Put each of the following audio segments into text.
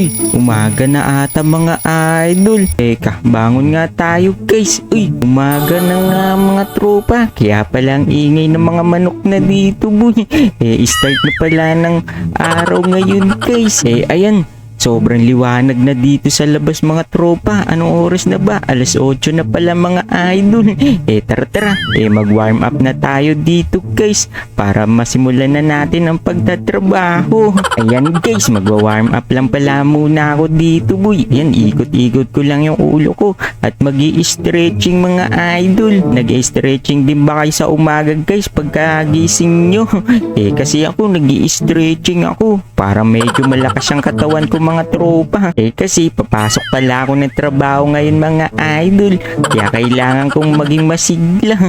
Uy, umaga na ata mga idol. Teka, bangon nga tayo guys. Uy, umaga na nga mga tropa. Kaya pala ang ingay ng mga manok na dito boy. Eh, start na pala ng araw ngayon guys. Eh, ayan. Sobrang liwanag na dito sa labas mga tropa. Anong oras na ba? Alas 8 na pala mga idol. Eh tara tara, eh mag warm up na tayo dito guys para masimulan na natin ang pagtatrabaho. Ayan guys, magwa-warm up lang pala muna ako dito boy. Ayan, ikot-ikot ko lang yung ulo ko at mag stretching mga idol. Nag-stretching din ba kayo sa umaga guys pagkagising nyo? Eh kasi ako nag stretching ako para medyo malakas ang katawan ko mga tropa. Eh kasi papasok pala ako ng trabaho ngayon mga idol. Kaya kailangan kong maging masigla.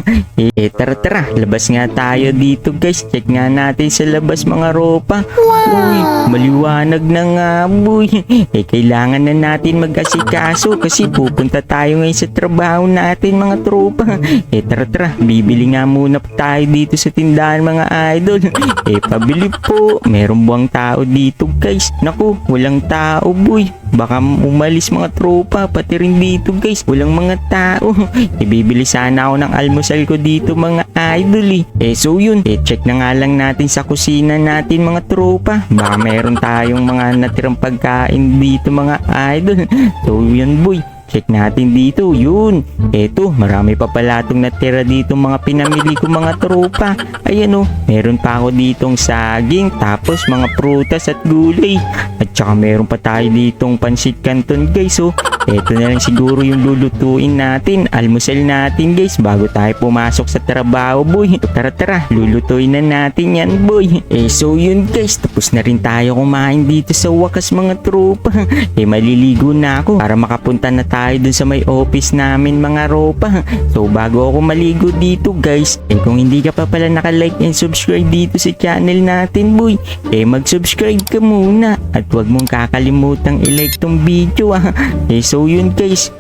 Eh tara tara, labas nga tayo dito guys. Check nga natin sa labas mga ropa. Uy, maliwanag na nga boy. Eh kailangan na natin mag-asikaso kasi pupunta tayo ngayon sa trabaho natin mga tropa. Eh tara tara, bibili nga muna tayo dito sa tindahan mga idol. Eh pabili po, meron buwang tao dito guys. Naku, walang tao boy. Baka umalis mga tropa, pati rin dito guys. Walang mga tao. Ibibili sana ako ng almusal ko dito mga idol eh. Eh so yun, eh check na nga lang natin sa kusina natin mga tropa. Baka meron tayong mga natirang pagkain dito mga idol. So yun boy. Check natin dito, yun. Eto, marami pa pala itong natira dito mga pinamili ko mga tropa. Ayan o, meron pa ako ditong saging, tapos mga prutas at gulay. At saka meron pa tayo ditong pansit canton guys o. Eto na lang siguro yung lulutuin natin, almusal natin guys bago tayo pumasok sa trabaho boy. Tara tara, lulutuin na natin yan boy. Eh so yun guys, tapos na rin tayo kumain dito sa wakas mga tropa. Eh maliligo na ako para makapunta na tayo dun sa may office namin mga ropa. So bago ako maligo dito guys, eh kung hindi ka pa pala naka-like and subscribe dito sa channel natin boy, eh mag-subscribe ka muna at huwag mong kakalimutang i-like tong video ah. Eh so yun guys,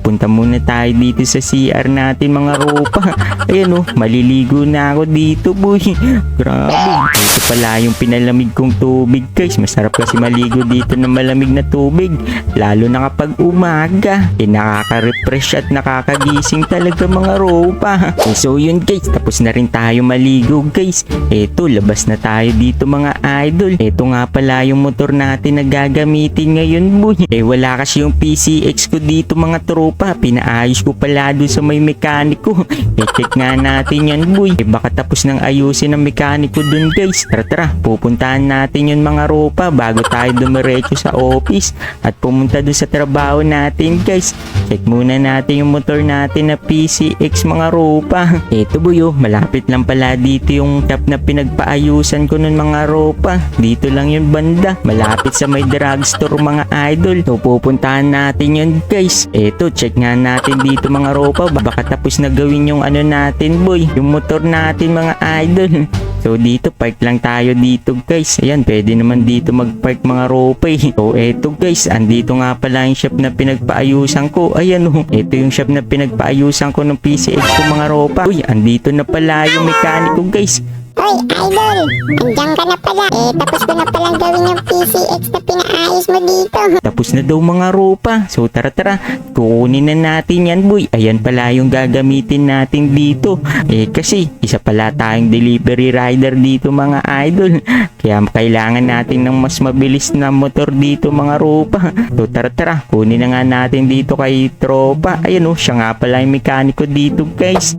Punta muna tayo dito sa CR natin mga ropa. Ayan oh, maliligo na ako dito boy. Grabe. Ito pala yung pinalamig kong tubig guys. Masarap kasi maligo dito ng malamig na tubig. Lalo na kapag umaga. Eh nakaka-refresh at nakakagising talaga mga ropa. Eh, so yun guys, tapos na rin tayo maligo guys. Eto, labas na tayo dito mga idol. Eto nga pala yung motor natin na gagamitin ngayon boy. Eh wala kasi yung PCX ko dito mga tropa. Pinaayos ko pala doon sa may mekaniko. Check nga natin yan boy. Eh baka tapos nang ayusin ng mekaniko dun guys. Tara tara, pupuntahan natin yun mga ropa bago tayo dumiretso sa office at pumunta dun sa trabaho natin guys. Check muna natin yung motor natin na PCX mga ropa. Eto boy oh, malapit lang pala dito yung shop na pinagpaayusan ko nun mga ropa. Dito lang yung banda. Malapit sa may drugstore mga idol. So pupuntahan natin yun guys. Eto, check nga natin dito mga ropa. Baka tapos na gawin yung ano natin boy. Yung motor natin mga idol. So dito park lang tayo dito guys. Ayan, pwede naman dito mag-park mga ropa eh. So eto guys, andito nga pala yung shop na pinagpaayusan ko. Ayan oh, ito yung shop na pinagpaayusan ko ng PCX ko mga ropa. Uy, andito na pala yung mekaniko guys. Hoy, idol! Andiyan ka na pala. Eh, tapos ko na palang gawin yung PCX na pinaayos mo dito. Tapos na daw mga ropa. So tara tara, kukunin na natin yan boy. Ayan pala yung gagamitin natin dito. Eh kasi isa pala tayong delivery rider dito mga idol. Kaya kailangan natin ng mas mabilis na motor dito mga ropa. So tara tara, kunin na nga natin dito kay tropa. Ayan oh, siya nga pala yung mekaniko dito guys.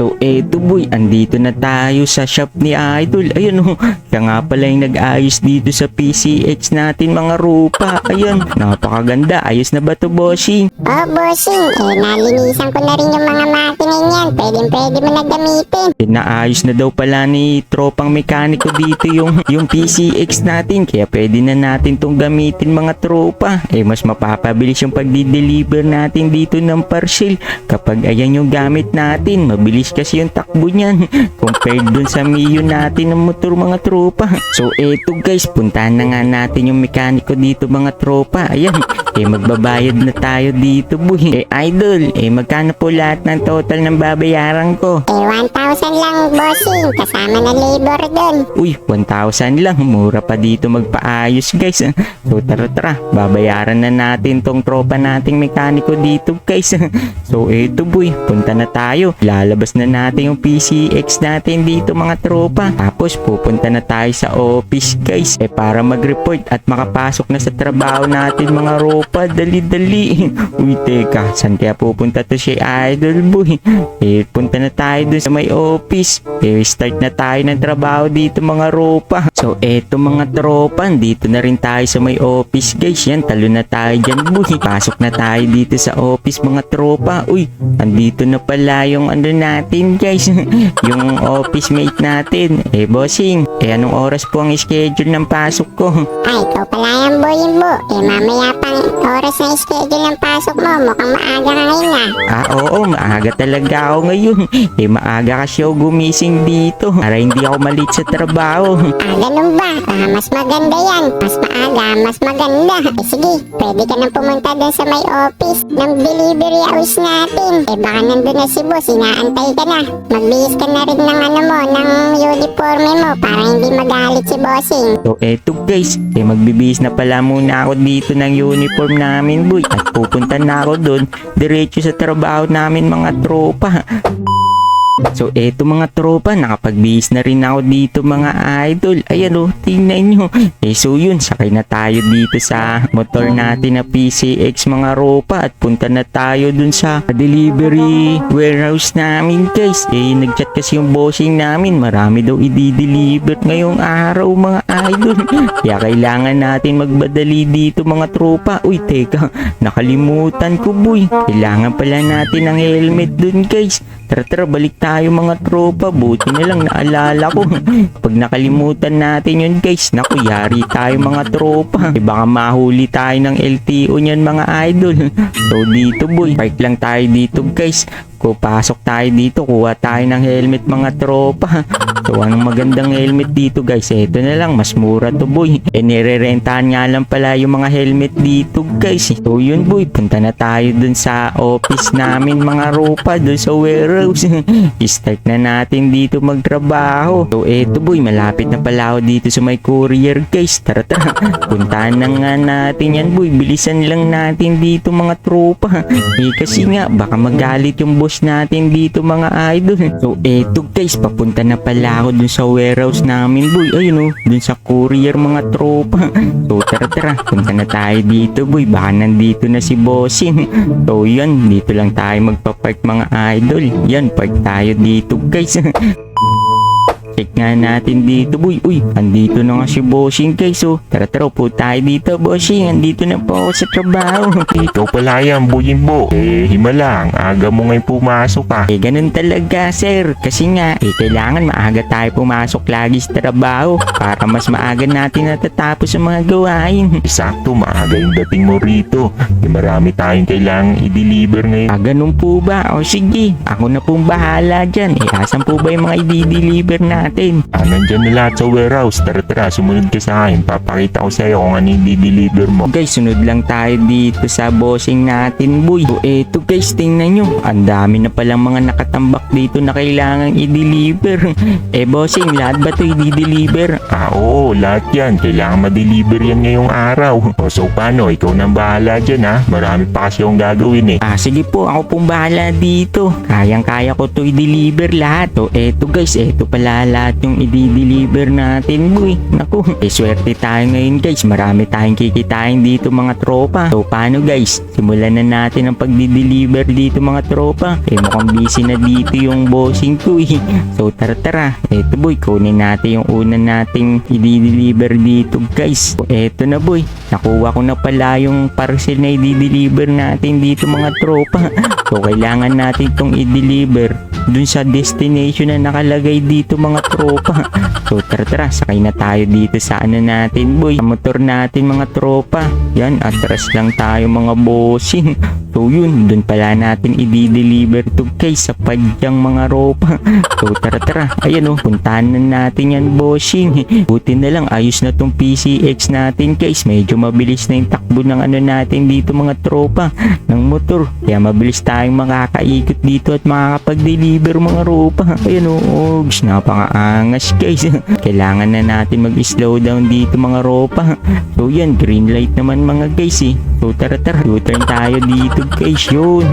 So eto boy, andito na tayo sa shop ni Idol. Ayun oh, siya nga pala yung nag-ayos dito sa PCX natin mga rupa. Ayun, napakaganda. Ayos na ba to bossing? Oh, bossing. Eh, nalinisan ko na rin yung mga makina niyan. Pwede pwede mo na gamitin. Naayos na daw pala ni tropang mekaniko dito yung, yung PCX natin. Kaya pwede na natin tong gamitin mga tropa. Eh mas mapapabilis yung pagdi-deliver natin dito ng parcel. Kapag ayan yung gamit natin, mabilis kasi yung takbo niyan. Compared dun sa Mio natin ng motor mga tropa. So eto guys, puntahan na nga natin yung mekaniko dito mga tropa. Ayan, eh magbabayad na tayo dito boy. Eh idol, eh magkano po lahat ng total ng babayaran ko? Eh, 1,000 lang, bossing. Kasama na labor dun. Uy, 1,000 lang. Mura pa dito magpaayos guys. So tara tara, babayaran na natin tong tropa nating mekaniko dito guys. So eto boy, punta na tayo. Lalabas na natin yung PCX natin dito mga tropa. Tapos pupunta na tayo sa office guys. Eh para mag-report at makapasok na sa trabaho natin mga ropa. Dali-dali. Uy teka, saan kaya pupunta to si Idol boy? Eh punta na tayo dun sa may office. Eh start na tayo ng trabaho dito mga ropa. So eto mga tropa, dito na rin tayo sa may office guys. Yan, talo na tayo dyan boy. Pasok na tayo dito sa office mga tropa. Uy, andito na pala yung ano natin guys. yung office mate natin. Eh bossing, eh anong oras po ang schedule ng pasok ko? Ay, ikaw pala yan, boyimbo. Eh, mamaya pang oras na schedule ng pasok mo. Mukhang maaga ka ngayon ah. Ah, oo, maaga talaga ako ngayon. Eh, maaga kasi ako gumising dito para hindi ako malit sa trabaho. Ah, ganun ba? Ah, mas maganda yan. Mas maaga, mas maganda. Eh, sige, pwede ka nang pumunta dun sa may office ng delivery house natin. Eh, baka nandun na si boss, inaantay ka na. Magbihis ka na rin ng ano mo, ng uniforme mo para hindi magalit si bossing. So, eto guys, eh magbibihis na pala muna ako dito ng uniform namin, boy. At pupunta na ako doon, diretso sa trabaho namin mga tropa. So, eto mga tropa, nakapagbihis na rin ako dito mga idol. Ayan o, tingnan nyo. Eh, so yun, sakay na tayo dito sa motor natin na PCX mga ropa at punta na tayo dun sa delivery warehouse namin guys. Eh, nagchat kasi yung bossing namin, marami daw i-deliver ngayong araw mga idol. Kaya kailangan natin magbadali dito mga tropa. Uy, teka, nakalimutan ko boy. Kailangan pala natin ng helmet dun guys. Tara tara, balik tayo mga tropa. Buti na lang naalala ko. Pag nakalimutan natin yun guys, naku, yari tayo mga tropa. Eh, baka mahuli tayo ng LTO niyan mga idol. So dito boy, park lang tayo dito guys. Kung pasok tayo dito, kuha tayo ng helmet mga tropa. So anong magandang helmet dito guys? Ito na lang, mas mura to boy. Eh nirerentahan nga lang pala yung mga helmet dito guys. So yun boy, punta na tayo dun sa office namin mga ropa, dun sa warehouse. Start na natin dito magtrabaho. So eto boy, malapit na pala ako dito sa may courier guys. Tara tara, puntahan na nga natin yan boy. Bilisan lang natin dito mga tropa. Eh kasi nga, baka magalit yung boss natin dito mga idol. So eto guys, papunta na pala ako dun sa warehouse namin boy. Ayun oh, dun sa courier mga tropa. So tara tara, punta na tayo dito boy. Baka nandito na si bossing. So yan, dito lang tayo magpapark mga idol. Yan, park tayo dito guys. Check nga natin dito, boy. Uy, andito na nga si Bossing, guys. Oh, tara tara po tayo dito, Bossing. Andito na po ako sa trabaho. Ikaw pala yan, Buyimbo. Eh, himala, ang aga mo ngayon pumasok ah. eh, ganun talaga, sir. Kasi nga, eh, kailangan maaga tayo pumasok lagi sa trabaho para mas maaga natin natatapos ang mga gawain. Sakto, maaga yung dating mo rito. Eh, marami tayong kailangang i-deliver ngayon. Ah, ganun po ba? O sige, ako na pong bahala dyan. Eh, asan po ba yung mga i-deliver natin? Ah, nandyan na lahat sa warehouse. Tara, tara, sumunod ka sa akin. Papakita ko sa'yo kung ano yung i-deliver mo. Guys, sunod lang tayo dito sa bossing natin, boy. So, eto guys, tingnan nyo. Ang dami na palang mga nakatambak dito na kailangan i-deliver. eh, bossing, lahat ba ito i-deliver? Ah, oo, lahat yan. Kailangan ma-deliver yan ngayong araw. O, so paano? Ikaw nang bahala dyan ha. Marami pa kasi akong gagawin eh. Ah, sige po, ako pong bahala dito. Kayang-kaya ko to i-deliver lahat. So, eto guys, eto pala lahat yung i-deliver natin, boy. Naku, eh, swerte tayo ngayon guys. Marami tayong kikitain dito mga tropa. So, paano guys? Simulan na natin ang pagdi-deliver dito mga tropa. Eh, mukhang busy na dito yung bossing ko eh. So, tara tara. Eto boy, kunin natin yung una nating i-deliver dito guys. Eto na boy. Nakuha ko na pala yung parcel na i-deliver natin dito mga tropa. So, kailangan natin itong i-deliver dun sa destination na nakalagay dito mga tropa. So, tara tara, sakay na tayo dito sa ano natin boy. Sa motor natin mga tropa. Yan, atras lang tayo mga bossing. So yun, dun pala natin i-deliver to guys sa padyang mga ropa. So tara tara, ayan o, puntahan na natin yan bossing. Buti na lang, ayos na tong PCX natin guys. Medyo mabilis na yung takbo ng ano natin dito mga tropa ng motor. Kaya mabilis tayong makakaikot dito at makakapag-deliver mga ropa. Ayan o, ogs, napakaangas guys. Kailangan na natin mag-slow down dito mga ropa. So yan, green light naman mga guys eh. So tara tara, U-turn tayo dito guys yun.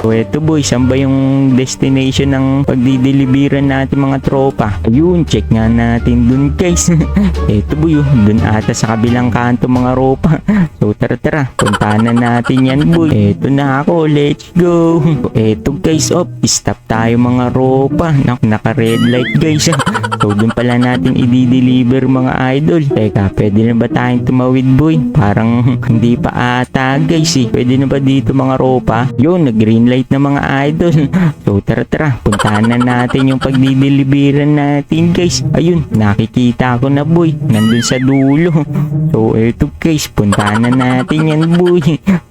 So eto boy, saan ba yung destination ng pagdideliveran natin mga tropa? Ayun, check nga natin dun guys. eto boy, oh, dun ata sa kabilang kanto mga ropa. So tara tara, puntahan na natin yan boy. Eto na ako, let's go. Eto guys, op, stop tayo mga ropa. Nak naka red light guys. so dun pala natin i-deliver mga idol. Teka, pwede na ba tayong tumawid boy? Parang hindi pa ata guys eh. Pwede na ba dito mga ropa? Yun, nag-green light na mga idol. So tara tara, puntahan na natin yung pagdideliveran natin guys. Ayun, nakikita ko na boy. Nandun sa dulo. So eto guys, puntahan na natin yan boy.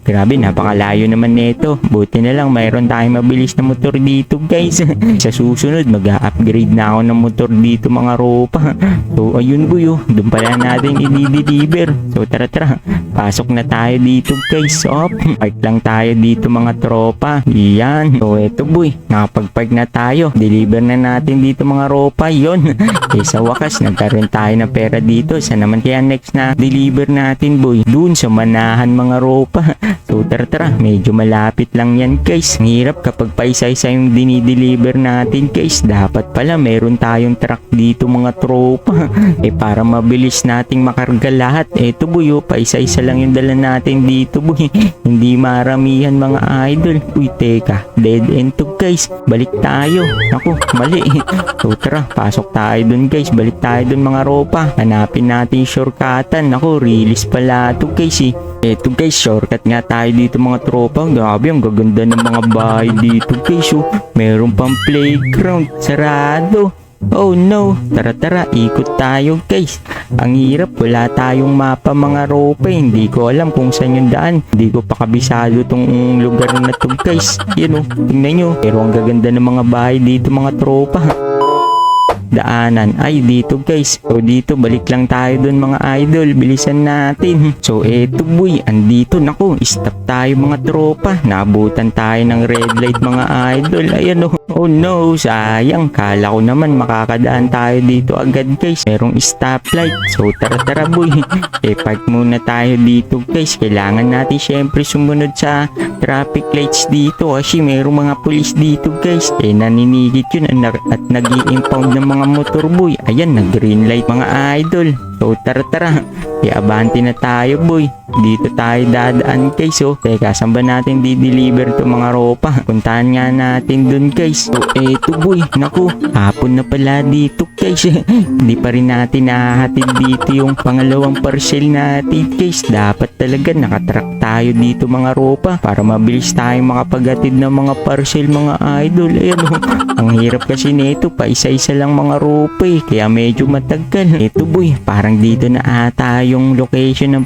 Grabe, napakalayo naman nito. Buti na lang mayroon tayong mabilis na motor dito guys. sa susunod, mag-upgrade na ako ng motor dito mga ropa. So ayun boy, oh. doon pala natin i-deliver. So tara tara, pasok na tayo dito guys. Op, park lang tayo dito mga tropa. Yan. So eto boy, nakapag-park na tayo. Deliver na natin dito mga ropa. Yon. eh sa wakas, nagkaroon tayo ng pera dito. Sa naman kaya next na deliver natin boy? Doon sa manahan mga ropa. So tara tara, medyo malapit lang yan guys. Ang hirap kapag paisa-isa yung dinideliver natin guys. Dapat pala meron tayong truck dito mga tropa. eh para mabilis nating makarga lahat. Eto boy, oh, paisa-isa lang yung dala natin dito boy. Hindi maramihan mga idol. Uy teka, dead end to guys. Balik tayo. Ako, mali. So tara, pasok tayo dun guys. Balik tayo dun mga ropa. Hanapin natin shortcutan. Ako, release pala to guys eh. Eto guys, shortcut nga tayo dito mga tropa. Grabe, ang gaganda ng mga bahay dito guys. Oh. Meron pang playground. Sarado. Oh no, tara tara, ikot tayo guys. Ang hirap, wala tayong mapa mga ropa. eh. Hindi ko alam kung saan yung daan. Hindi ko pa kabisado tong lugar na to guys. Yan oh, tingnan nyo. Pero ang gaganda ng mga bahay dito mga tropa daanan. Ay dito guys. So dito. Balik lang tayo dun mga idol. Bilisan natin. So eto boy andito. Nako stop tayo mga tropa. Nabutan tayo ng red light mga idol. Ayan oh. Oh no. Sayang. Kala ko naman makakadaan tayo dito agad guys. Merong stoplight. So tara tara boy. Eh park muna tayo dito guys. Kailangan natin syempre sumunod sa traffic lights dito. Kasi merong mga pulis dito guys. Eh naninigit yun. At nag impound ng mga motor boy. Ayan nag green light mga idol. So tara tara. Iabante na tayo boy dito tayo dadaan guys oh. Teka saan ba natin di-deliver to mga ropa? Puntahan nga natin dun guys. So eto boy. Naku hapon na pala dito guys. Hindi pa rin natin nahahatid dito yung pangalawang parcel natin guys. Dapat talaga nakatrack tayo dito mga ropa para mabilis tayong makapaghatid ng mga parcel mga idol. Ayan oh. Ang hirap kasi nito pa isa-isa lang mga ropa eh. Kaya medyo matagal. Ito boy parang dito na ata yung location ng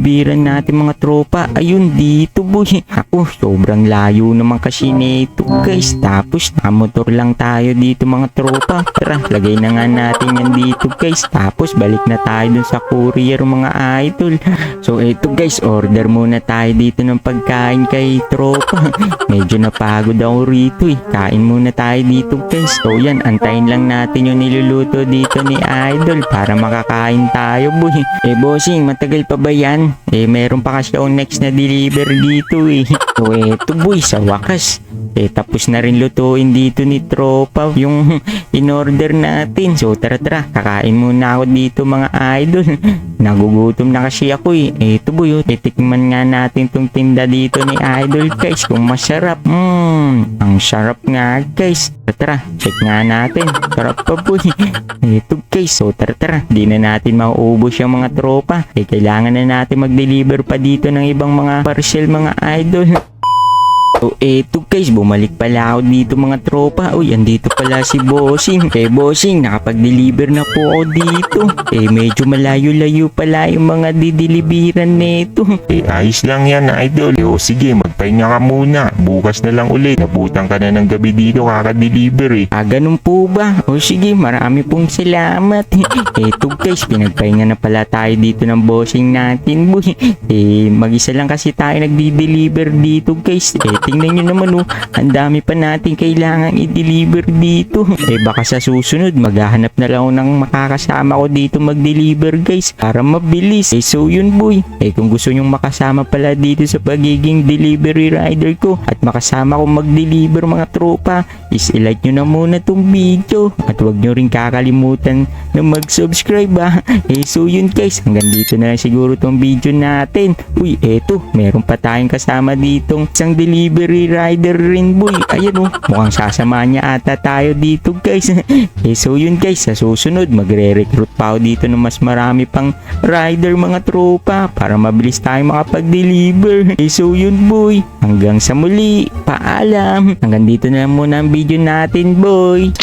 pagdideliveran natin mga tropa. Ayun dito boy. Ako sobrang layo naman kasi nito guys. Tapos nakamotor lang tayo dito mga tropa. Tara lagay na nga natin yan dito guys. Tapos balik na tayo dun sa courier mga idol. So ito guys order muna tayo dito ng pagkain kay tropa. Medyo napagod ako rito eh. Kain muna tayo dito guys. So yan antayin lang natin yung niluluto dito ni idol para makakain tayo boy. Eh bossing matagal pa ba yan eh meron pa kasi akong next na deliver dito eh. So eto boy sa wakas. Eh tapos na rin lutuin dito ni tropa yung in-order natin. So tara tara kakain muna ako dito mga idol. Nagugutom na kasi ako eh. Eto boy oh, titikman nga natin tong tinda dito ni idol guys kung masarap. Mm, ang sarap nga guys. Tara check nga natin. Sarap pa boy. Eto guys so tara tara di na natin mauubos yung mga tropa. Eh kailangan na natin mag-deliver pa dito ng ibang mga parcel mga idol So eto guys, bumalik pala ako dito mga tropa. Uy, andito pala si Bossing. Eh Bossing, nakapag-deliver na po ako dito. Eh medyo malayo-layo pala yung mga dideliveran nito. Eh ayos lang yan idol. Eh, o sige magpahinga ka muna. Bukas na lang ulit. Nabutan ka na ng gabi dito kaka-deliver eh. Ah, ganun po ba? O sige, marami pong salamat. Eto guys, pinagpahinga na pala tayo dito ng bossing natin, boy. Eh, mag-isa lang kasi tayo nagdi-deliver dito guys. Eh, tingnan nyo naman oh, ang dami pa natin kailangan i-deliver dito. Eh, baka sa susunod, maghahanap na lang ako ng makakasama ko dito mag-deliver guys. Para mabilis. Eh, so yun boy. Eh, kung gusto nyong makasama pala dito sa pagiging delivery rider ko at makasama ko mag-deliver mga tropa, is i-like nyo na muna tong video at huwag nyo rin kakalimutan na mag-subscribe ah. Eh so yun guys, hanggang dito na lang siguro tong video natin. Uy, eto, meron pa tayong kasama ditong isang delivery rider rin boy. Ayan oh, mukhang sasamahan niya ata tayo dito guys. eh so yun guys, sa susunod magre-recruit pa ako dito ng mas marami pang rider mga tropa para mabilis tayo makapag-deliver. Eh so yun boy, hanggang sa muli, paalam. Hanggang dito na lang muna ang video natin boy.